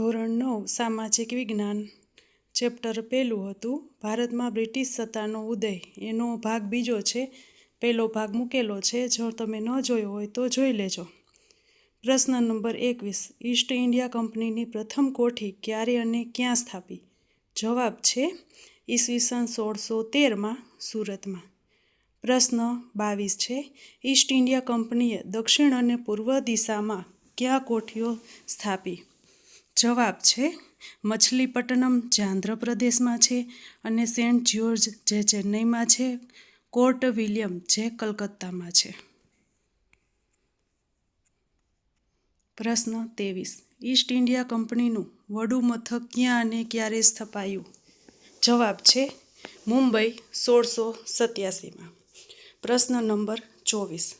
ધોરણ નવ સામાજિક વિજ્ઞાન ચેપ્ટર પહેલું હતું. ભારતમાં બ્રિટિશ સત્તાનો ઉદય, એનો ભાગ બીજો છે. પહેલો ભાગ મૂકેલો છે. જો તમે ન જોયો હોય તો જોઈ લેજો. પ્રશ્ન નંબર એકવીસ. ઈસ્ટ ઇન્ડિયા કંપનીની પ્રથમ કોઠી ક્યારે અને ક્યાં સ્થાપી? જવાબ છે ઈસવીસન સોળસો તેરમાં સુરતમાં. પ્રશ્ન બાવીસ છે ઈસ્ટ ઇન્ડિયા કંપનીએ દક્ષિણ અને પૂર્વ દિશામાં ક્યાં કોઠીઓ સ્થાપી? જવાબ છે, મછલીપટ્ટનમ જે આંધ્રપ્રદેશમાં છે અને સેન્ટ જ્યોર્જ જે ચેન્નઈમાં છે, કોર્ટ વિલિયમ જે કલકત્તામાં છે. પ્રશ્ન ત્રેવીસ. ઈસ્ટ ઇન્ડિયા કંપનીનું વડું મથક ક્યાં અને ક્યારે સ્થપાયું? જવાબ છે, મુંબઈ, સોળસો સત્યાસીમાં. પ્રશ્ન નંબર ચોવીસ.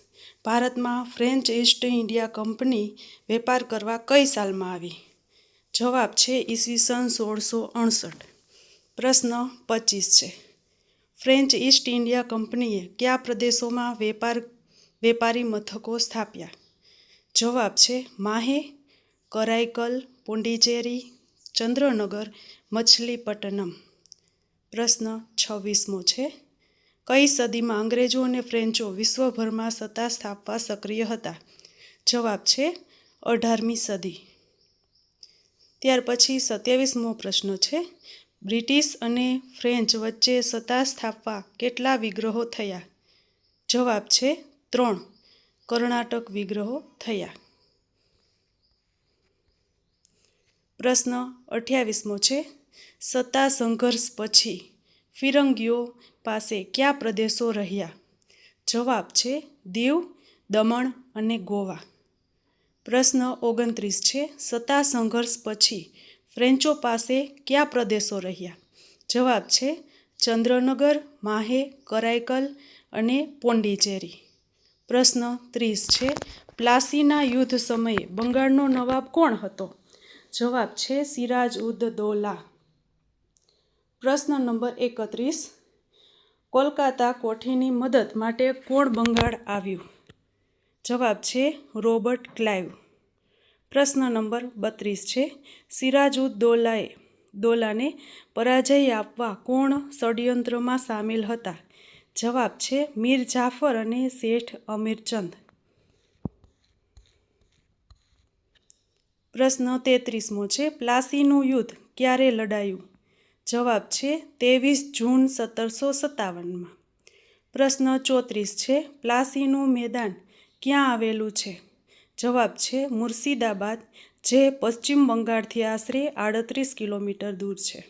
ભારતમાં ફ્રેન્ચ ઈસ્ટ ઇન્ડિયા કંપની વેપાર કરવા કઈ સાલમાં આવી? જવાબ છે ઈસવીસન સોળસો અડસઠ પ્રશ્ન પચીસ છે. ફ્રેન્ચ ઈસ્ટ ઇન્ડિયા કંપનીએ કયા પ્રદેશોમાં વેપાર, વેપારી મથકો સ્થાપ્યા? જવાબ છે માહે, કરાઈકલ, પુંડિચેરી, ચંદ્રનગર, મછલીપટ્ટનમ. પ્રશ્ન છવ્વીસમો છે. કઈ સદીમાં અંગ્રેજો અને ફ્રેન્ચો વિશ્વભરમાં સત્તા સ્થાપવા સક્રિય હતા? જવાબ છે અઢારમી સદી. ત્યાર પછી સત્યાવીસમો પ્રશ્ન છે. બ્રિટિશ અને ફ્રેન્ચ વચ્ચે સત્તા સ્થાપવા કેટલા વિગ્રહો થયા? જવાબ છે ત્રણ. કર્ણાટક વિગ્રહો થયા. પ્રશ્ન અઠ્યાવીસમો છે. સત્તા સંઘર્ષ પછી ફિરંગીઓ પાસે કયા પ્રદેશો રહ્યા? જવાબ છે દીવ, દમણ અને ગોવા. પ્રશ્ન ઓગણત્રીસ છે, સત્તા સંઘર્ષ પછી ફ્રેન્ચો પાસે કયા પ્રદેશો રહ્યા? જવાબ છે, ચંદ્રનગર, માહે કરાઈકલ અને પોંડિચેરી. પ્રશ્ન ત્રીસ છે, પ્લાસીના યુદ્ધ સમયે બંગાળનો નવાબ કોણ હતો? જવાબ છે, સિરાજ ઉદ દૌલા. પ્રશ્ન નંબર એકત્રીસ, કોલકાતા કોઠીની મદદ માટે કોણ બંગાળ આવ્યું? જવાબ છે રોબર્ટ ક્લાઇવ. પ્રશ્ન નંબર બત્રીસ છે, સિરાજુદ્દોલાએ દોલાને પરાજય આપવા કોણ ષડયંત્રમાં સામેલ હતા? જવાબ છે મીર જાફર અને શેઠ અમીરચંદ. પ્રશ્ન તેત્રીસમો છે, પ્લાસીનું યુદ્ધ ક્યારે લડાયું? જવાબ છે ત્રેવીસ જૂન સત્તરસો સત્તાવનમાં. પ્રશ્ન ચોત્રીસ છે, પ્લાસીનું મેદાન ક્યાં આવેલું છે? જવાબ છે મુર્શિદાબાદ, જે પશ્ચિમ બંગાળથી આશરે આડત્રીસ કિલોમીટર દૂર છે.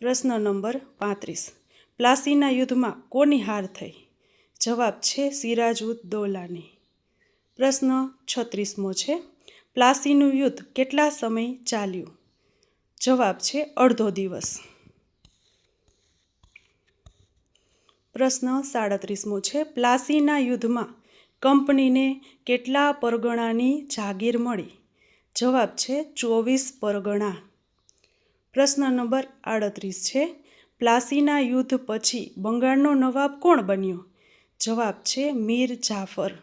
પ્રશ્ન નંબર પાંત્રીસ. પ્લાસીના યુદ્ધમાં કોની હાર થઈ? જવાબ છે સિરાજ ઉદ દૌલાની પ્રશ્ન છત્રીસમો છે પ્લાસીનું યુદ્ધ કેટલા સમય ચાલ્યું? જવાબ છે અડધો દિવસ. પ્રશ્ન સાડત્રીસમો છે પ્લાસીના યુદ્ધમાં કંપનીને કેટલા પરગણાની જાગીર મળી? જવાબ છે ચોવીસ પરગણા. પ્રશ્ન નંબર આડત્રીસ છે, પ્લાસીના યુદ્ધ પછી બંગાળનો નવાબ કોણ બન્યો? જવાબ છે મીર જાફર.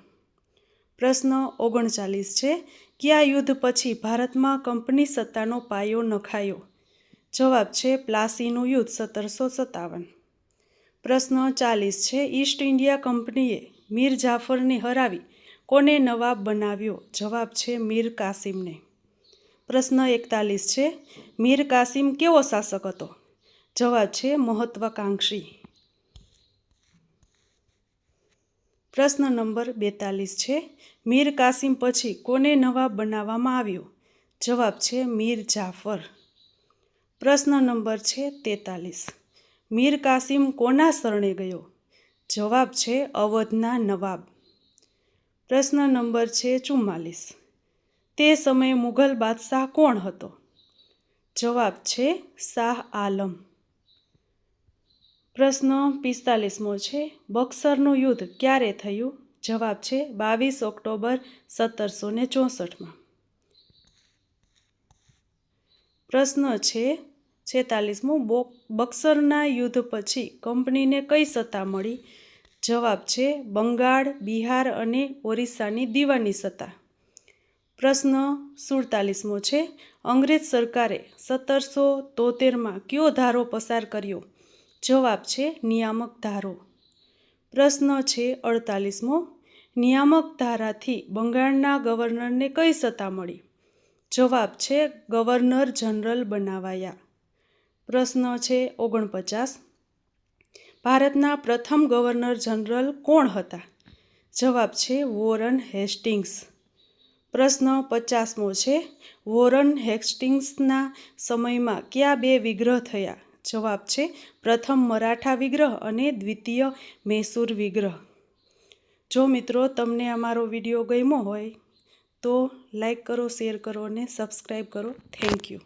પ્રશ્ન ઓગણચાલીસ છે, કયા યુદ્ધ પછી ભારતમાં કંપની સત્તાનો પાયો નખાયો? જવાબ છે પ્લાસીનું યુદ્ધ સત્તરસો સત્તાવન. પ્રશ્ન ચાલીસ છે, ઈસ્ટ ઇન્ડિયા કંપનીએ મીર જાફરને હરાવી કોને નવાબ બનાવ્યો? જવાબ છે મીર કાસિમને. પ્રશ્ન એકતાલીસ છે, મીર કાસિમ કેવો શાસક હતો? જવાબ છે મહત્વાકાંક્ષી. પ્રશ્ન નંબર બેતાલીસ છે, મીર કાસિમ પછી કોને નવાબ બનાવવામાં આવ્યો? જવાબ છે મીર જાફર. પ્રશ્ન નંબર છે તેતાલીસ, મીર કાસિમ કોના શરણે ગયો? જવાબ છે અવધના નવાબ. પ્રશ્ન નંબર છે ચુમ્માલીસ. તે સમયે મુઘલ બાદશાહ કોણ હતો? જવાબ છે શાહ આલમ. પ્રશ્ન પિસ્તાલીસમો છે બક્સરનું યુદ્ધ ક્યારે થયું? જવાબ છે બાવીસ ઓક્ટોબર સત્તરસો ને ચોસઠમાં. પ્રશ્ન છે છેતાલીસમો બક્સરના યુદ્ધ પછી કંપનીને કઈ સત્તા મળી? જવાબ છે બંગાળ, બિહાર અને ઓરિસ્સાની દીવાની સત્તા. પ્રશ્ન સુડતાલીસમો છે, અંગ્રેજ સરકારે સત્તરસો તોતેરમાં કયો ધારો પસાર કર્યો? જવાબ છે નિયામક ધારો. પ્રશ્ન છે અડતાલીસમો, નિયામક ધારાથી બંગાળના ગવર્નરને કઈ સત્તા મળી? જવાબ છે ગવર્નર જનરલ બનાવાયા. પ્રશ્ન છે ઓગણપચાસ. ભારતના પ્રથમ ગવર્નર જનરલ કોણ હતા? જવાબ છે વોરન હેસ્ટિંગ્સ. પ્રશ્ન પચાસમો છે વોરન હેસ્ટિંગ્સના સમયમાં કયા બે વિગ્રહ થયા? જવાબ છે પ્રથમ મરાઠા વિગ્રહ અને દ્વિતીય મૈસૂર વિગ્રહ. જો મિત્રો તમને અમારો વીડિયો ગમ્યો હોય તો લાઈક કરો, શેર કરો અને સબસ્ક્રાઈબ કરો. Thank you.